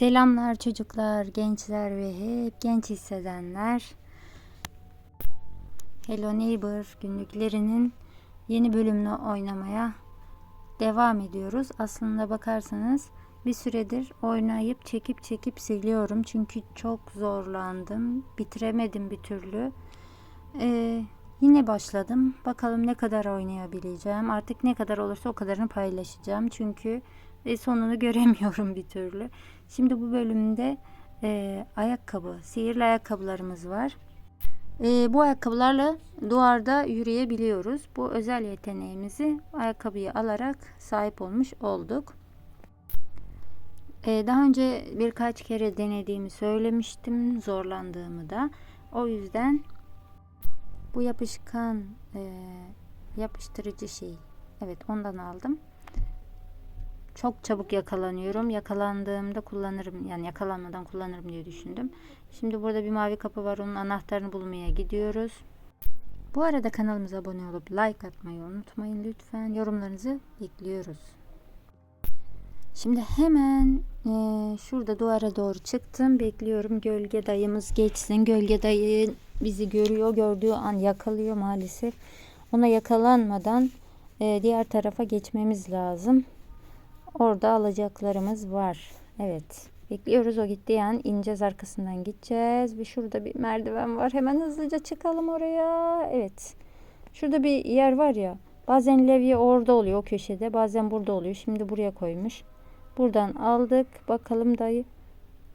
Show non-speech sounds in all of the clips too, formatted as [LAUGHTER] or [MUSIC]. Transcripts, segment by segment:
Selamlar çocuklar, gençler ve hep genç hissedenler. Hello Neighbor günlüklerinin yeni bölümünü oynamaya devam ediyoruz. Aslında bakarsanız bir süredir oynayıp çekip çekip siliyorum. Çünkü çok zorlandım. Bitiremedim bir türlü. Ee, yine başladım. Bakalım ne kadar oynayabileceğim. Artık ne kadar olursa o kadarını paylaşacağım. Çünkü e, sonunu göremiyorum bir türlü. Şimdi bu bölümde e, ayakkabı, sihirli ayakkabılarımız var. E, bu ayakkabılarla duvarda yürüyebiliyoruz. Bu özel yeteneğimizi ayakkabıyı alarak sahip olmuş olduk. E, daha önce birkaç kere denediğimi söylemiştim, zorlandığımı da. O yüzden bu yapışkan e, yapıştırıcı şey, evet ondan aldım. Çok çabuk yakalanıyorum. Yakalandığımda kullanırım. Yani yakalanmadan kullanırım diye düşündüm. Şimdi burada bir mavi kapı var. Onun anahtarını bulmaya gidiyoruz. Bu arada kanalımıza abone olup like atmayı unutmayın lütfen. Yorumlarınızı bekliyoruz. Şimdi hemen e, şurada duvara doğru çıktım. Bekliyorum gölge dayımız geçsin. Gölge dayı bizi görüyor. Gördüğü an yakalıyor maalesef. Ona yakalanmadan e, diğer tarafa geçmemiz lazım. Orada alacaklarımız var. Evet. Bekliyoruz o gittiği an ineceğiz arkasından gideceğiz. Ve şurada bir merdiven var. Hemen hızlıca çıkalım oraya. Evet. Şurada bir yer var ya. Bazen levye orada oluyor o köşede. Bazen burada oluyor. Şimdi buraya koymuş. Buradan aldık. Bakalım dayı.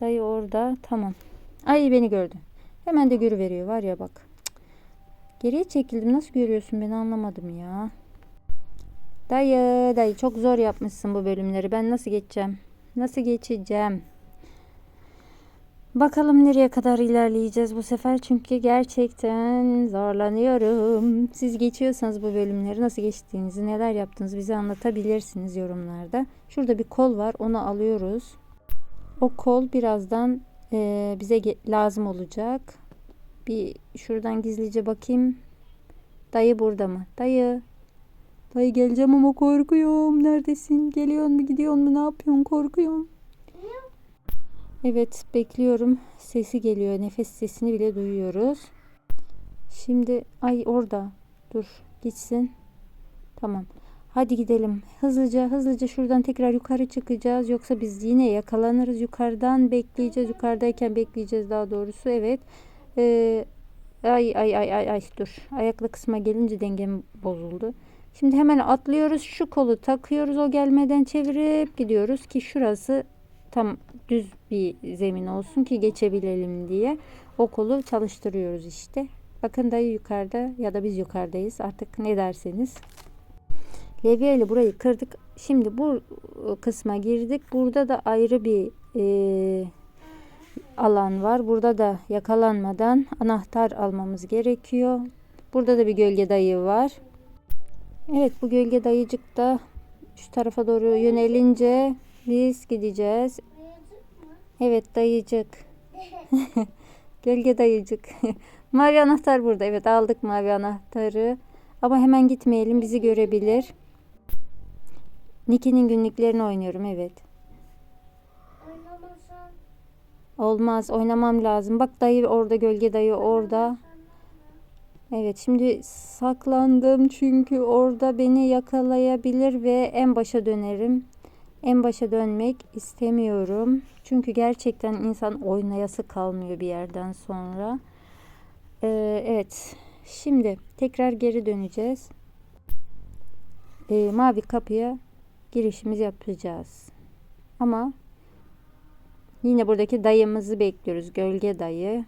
Dayı orada. Tamam. Ay beni gördü. Hemen de görüveriyor var ya bak. Geriye çekildim. Nasıl görüyorsun beni anlamadım ya. Dayı, dayı çok zor yapmışsın bu bölümleri. Ben nasıl geçeceğim? Nasıl geçeceğim? Bakalım nereye kadar ilerleyeceğiz bu sefer. Çünkü gerçekten zorlanıyorum. Siz geçiyorsanız bu bölümleri nasıl geçtiğinizi, neler yaptığınızı bize anlatabilirsiniz yorumlarda. Şurada bir kol var. Onu alıyoruz. O kol birazdan e, bize lazım olacak. Bir şuradan gizlice bakayım. Dayı burada mı? Dayı. Dayı geleceğim ama korkuyorum. Neredesin? Geliyor mu gidiyor mu? Ne yapıyorsun? Korkuyorum. Evet bekliyorum. Sesi geliyor. Nefes sesini bile duyuyoruz. Şimdi ay orada. Dur gitsin. Tamam. Hadi gidelim. Hızlıca hızlıca şuradan tekrar yukarı çıkacağız. Yoksa biz yine yakalanırız. Yukarıdan bekleyeceğiz. Yukarıdayken bekleyeceğiz daha doğrusu. Evet. Ee, ay ay ay ay ay dur. Ayaklı kısma gelince dengem bozuldu. Şimdi hemen atlıyoruz. Şu kolu takıyoruz. O gelmeden çevirip gidiyoruz ki şurası tam düz bir zemin olsun ki geçebilelim diye. O kolu çalıştırıyoruz işte. Bakın dayı yukarıda ya da biz yukarıdayız. Artık ne derseniz. Levye ile burayı kırdık. Şimdi bu kısma girdik. Burada da ayrı bir e, alan var. Burada da yakalanmadan anahtar almamız gerekiyor. Burada da bir gölge dayı var. Evet bu gölge dayıcık da şu tarafa doğru yönelince biz gideceğiz. Evet dayıcık. [LAUGHS] gölge dayıcık. [LAUGHS] mavi anahtar burada. Evet aldık mavi anahtarı. Ama hemen gitmeyelim bizi görebilir. Niki'nin günlüklerini oynuyorum evet. Oynamasan Olmaz oynamam lazım. Bak dayı orada gölge dayı orada. Evet şimdi saklandım çünkü orada beni yakalayabilir ve en başa dönerim. En başa dönmek istemiyorum. Çünkü gerçekten insan oynayası kalmıyor bir yerden sonra. Ee, evet şimdi tekrar geri döneceğiz. Ee, mavi kapıya girişimizi yapacağız. Ama yine buradaki dayımızı bekliyoruz. Gölge dayı.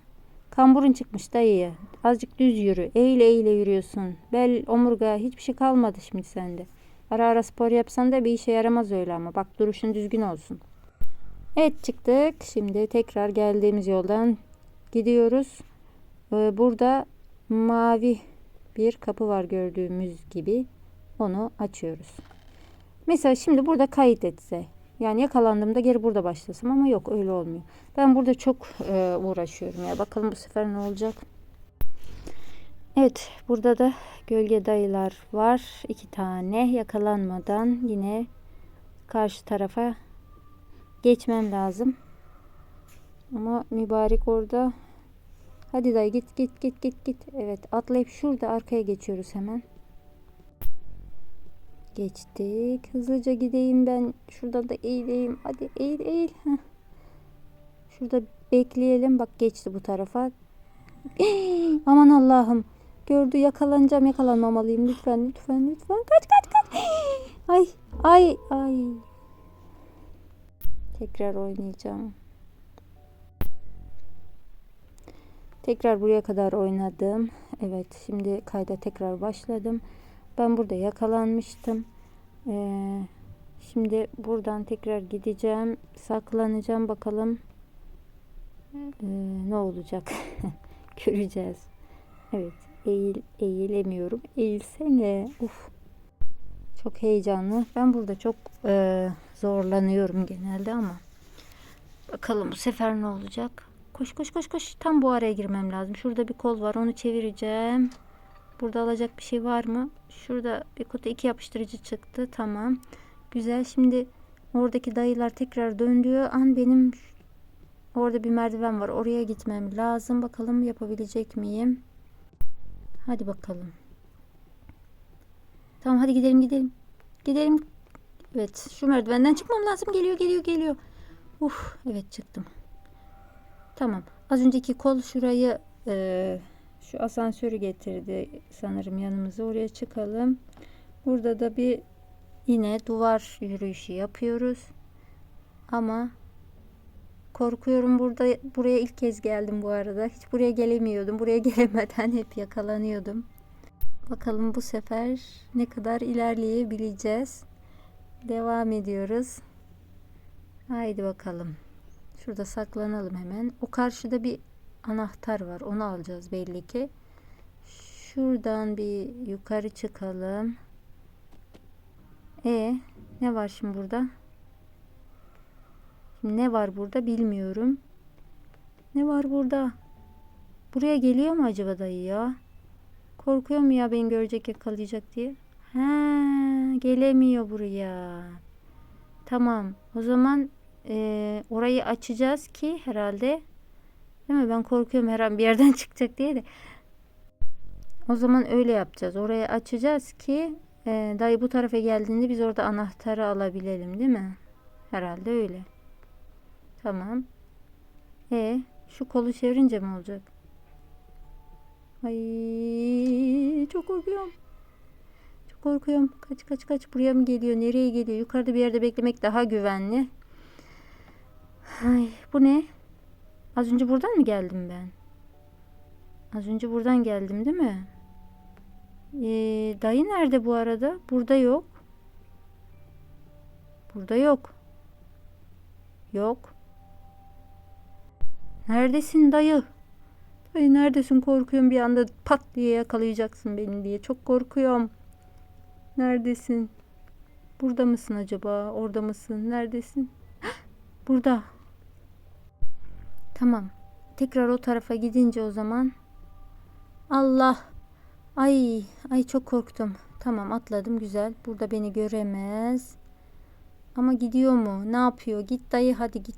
Kamburun çıkmış dayı. Azıcık düz yürü. Eğile eğile yürüyorsun. Bel, omurga hiçbir şey kalmadı şimdi sende. Ara ara spor yapsan da bir işe yaramaz öyle ama. Bak duruşun düzgün olsun. Evet çıktık. Şimdi tekrar geldiğimiz yoldan gidiyoruz. Ee, burada mavi bir kapı var gördüğümüz gibi. Onu açıyoruz. Mesela şimdi burada kayıt etse. Yani yakalandığımda geri burada başlasam ama yok öyle olmuyor. Ben burada çok e, uğraşıyorum ya. Bakalım bu sefer ne olacak. Evet burada da gölge dayılar var. iki tane yakalanmadan yine karşı tarafa geçmem lazım. Ama mübarek orada. Hadi dayı git git git git git. Evet atlayıp şurada arkaya geçiyoruz hemen. Geçtik. Hızlıca gideyim ben. Şuradan da eğileyim. Hadi eğil eğil. Heh. Şurada bekleyelim. Bak geçti bu tarafa. [GASPS] Aman Allah'ım. Gördü yakalanacağım yakalanmamalıyım. Lütfen lütfen lütfen. Kaç kaç kaç. [GASPS] Ay ay ay. Tekrar oynayacağım. Tekrar buraya kadar oynadım. Evet şimdi kayda tekrar başladım. Ben burada yakalanmıştım. Ee, şimdi buradan tekrar gideceğim. Saklanacağım bakalım. Ee, ne olacak? [LAUGHS] Göreceğiz. Evet eğil, eğilemiyorum. Eğilsene. Uf. Çok heyecanlı. Ben burada çok e, zorlanıyorum genelde ama. Bakalım bu sefer ne olacak? Koş koş koş koş. Tam bu araya girmem lazım. Şurada bir kol var. Onu çevireceğim. Burada alacak bir şey var mı? Şurada bir kutu iki yapıştırıcı çıktı. Tamam. Güzel. Şimdi oradaki dayılar tekrar döndüğü an benim orada bir merdiven var. Oraya gitmem lazım. Bakalım yapabilecek miyim? Hadi bakalım. Tamam hadi gidelim gidelim. Gidelim. Evet şu merdivenden çıkmam lazım. Geliyor geliyor geliyor. Uf evet çıktım. Tamam. Az önceki kol şurayı e, şu asansörü getirdi sanırım yanımıza. Oraya çıkalım. Burada da bir yine duvar yürüyüşü yapıyoruz. Ama korkuyorum burada buraya ilk kez geldim bu arada. Hiç buraya gelemiyordum. Buraya [LAUGHS] gelemeden hep yakalanıyordum. Bakalım bu sefer ne kadar ilerleyebileceğiz. Devam ediyoruz. Haydi bakalım. Şurada saklanalım hemen. O karşıda bir anahtar var. Onu alacağız belli ki. Şuradan bir yukarı çıkalım. E ne var şimdi burada? Ne var burada bilmiyorum. Ne var burada? Buraya geliyor mu acaba dayı ya? Korkuyor mu ya beni görecek yakalayacak diye? Ha, gelemiyor buraya. Tamam. O zaman e, orayı açacağız ki herhalde. Değil mi? Ben korkuyorum her an bir yerden [LAUGHS] çıkacak diye de. O zaman öyle yapacağız. Orayı açacağız ki e, dayı bu tarafa geldiğinde biz orada anahtarı alabilelim değil mi? Herhalde öyle. Tamam. E şu kolu çevirince mi olacak? Ay çok korkuyorum. Çok korkuyorum. Kaç kaç kaç buraya mı geliyor? Nereye geliyor? Yukarıda bir yerde beklemek daha güvenli. Ay bu ne? Az önce buradan mı geldim ben? Az önce buradan geldim değil mi? Ee, dayı nerede bu arada? Burada yok. Burada yok. Yok. Neredesin dayı? Dayı neredesin? Korkuyorum bir anda pat diye yakalayacaksın beni diye. Çok korkuyorum. Neredesin? Burada mısın acaba? Orada mısın? Neredesin? [GASPS] Burada. Tamam. Tekrar o tarafa gidince o zaman. Allah. Ay, ay çok korktum. Tamam atladım güzel. Burada beni göremez. Ama gidiyor mu? Ne yapıyor? Git dayı hadi git.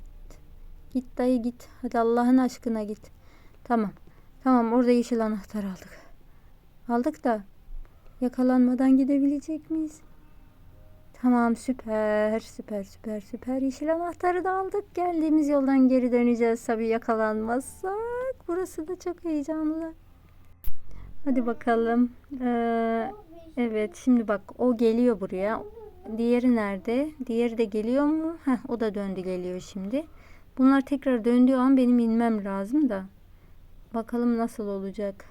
Git dayı git. Hadi Allah'ın aşkına git. Tamam. Tamam orada yeşil anahtar aldık. Aldık da yakalanmadan gidebilecek miyiz? Tamam süper süper süper süper yeşil anahtarı da aldık. Geldiğimiz yoldan geri döneceğiz tabii yakalanmazsak. Burası da çok heyecanlı. Hadi bakalım. Ee, evet şimdi bak o geliyor buraya. Diğeri nerede? Diğeri de geliyor mu? Heh, o da döndü geliyor şimdi. Bunlar tekrar döndüğü an benim inmem lazım da. Bakalım nasıl olacak.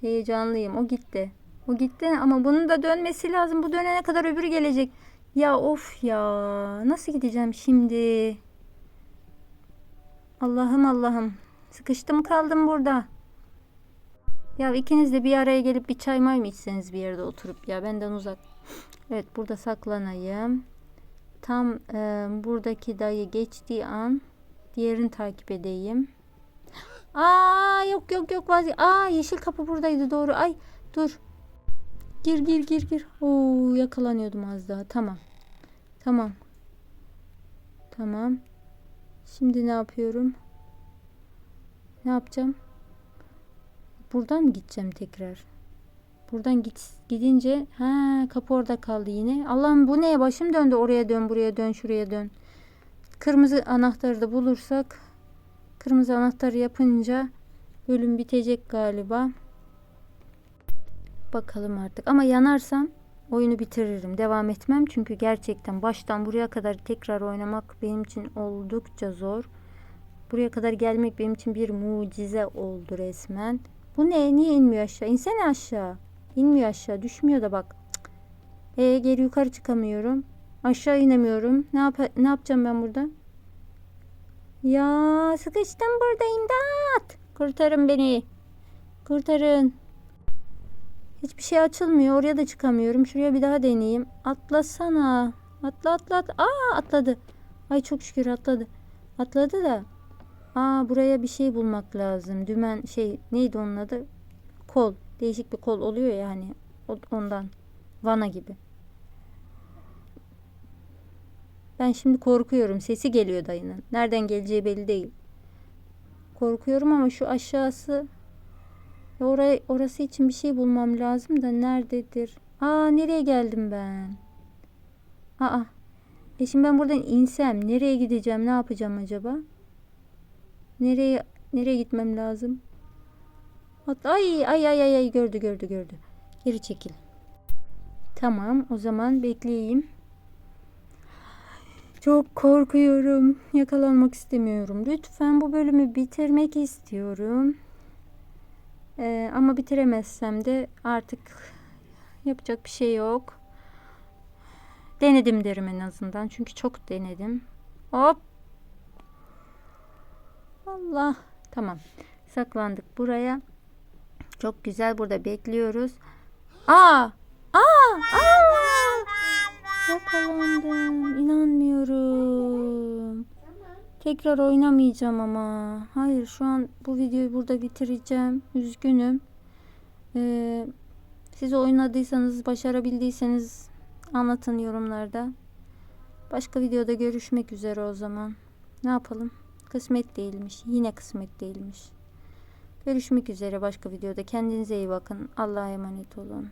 Heyecanlıyım. O gitti. O gitti ama bunun da dönmesi lazım. Bu dönene kadar öbürü gelecek. Ya of ya. Nasıl gideceğim şimdi? Allah'ım Allah'ım. Sıkıştım kaldım burada. Ya ikiniz de bir araya gelip bir çay may mı içseniz bir yerde oturup ya benden uzak. Evet burada saklanayım. Tam e, buradaki dayı geçtiği an diğerini takip edeyim. Aa yok yok yok vazgeç. Aa yeşil kapı buradaydı doğru. Ay dur. Gir gir gir gir. Oo yakalanıyordum az daha. Tamam. Tamam. Tamam. Şimdi ne yapıyorum? Ne yapacağım? Buradan mı gideceğim tekrar? Buradan git, gidince ha kapı orada kaldı yine. Allah'ım bu neye başım döndü. Oraya dön, buraya dön, şuraya dön. Kırmızı anahtarı da bulursak kırmızı anahtarı yapınca bölüm bitecek galiba. Bakalım artık. Ama yanarsam oyunu bitiririm. Devam etmem. Çünkü gerçekten baştan buraya kadar tekrar oynamak benim için oldukça zor. Buraya kadar gelmek benim için bir mucize oldu resmen. Bu ne? Niye inmiyor aşağı? İnsene aşağı. İnmiyor aşağı. Düşmüyor da bak. E geri yukarı çıkamıyorum. Aşağı inemiyorum. Ne yap ne yapacağım ben burada? Ya sıkıştım burada imdat. Kurtarın beni. Kurtarın. Hiçbir şey açılmıyor. Oraya da çıkamıyorum. Şuraya bir daha deneyeyim. Atlasana. Atla atla. Aa atladı. Ay çok şükür atladı. Atladı da. Aa buraya bir şey bulmak lazım. Dümen şey neydi onun adı? Kol. Değişik bir kol oluyor ya. O- Ondan. Vana gibi. Ben şimdi korkuyorum. Sesi geliyor dayının. Nereden geleceği belli değil. Korkuyorum ama şu aşağısı ya oraya, orası için bir şey bulmam lazım da nerededir? Aa nereye geldim ben? Aa. E şimdi ben buradan insem nereye gideceğim? Ne yapacağım acaba? Nereye nereye gitmem lazım? Ay ay ay ay ay gördü gördü gördü. Geri çekil. Tamam o zaman bekleyeyim. Çok korkuyorum. Yakalanmak istemiyorum. Lütfen bu bölümü bitirmek istiyorum. Ee, ama bitiremezsem de artık yapacak bir şey yok. Denedim derim en azından. Çünkü çok denedim. Hop. Allah. Tamam. Saklandık buraya. Çok güzel burada bekliyoruz. Aa! Aa! Aa! Yakalandım. İnanmıyorum. Tekrar oynamayacağım ama. Hayır şu an bu videoyu burada bitireceğim. Üzgünüm. Ee, siz oynadıysanız, başarabildiyseniz anlatın yorumlarda. Başka videoda görüşmek üzere o zaman. Ne yapalım? Kısmet değilmiş. Yine kısmet değilmiş. Görüşmek üzere başka videoda. Kendinize iyi bakın. Allah'a emanet olun.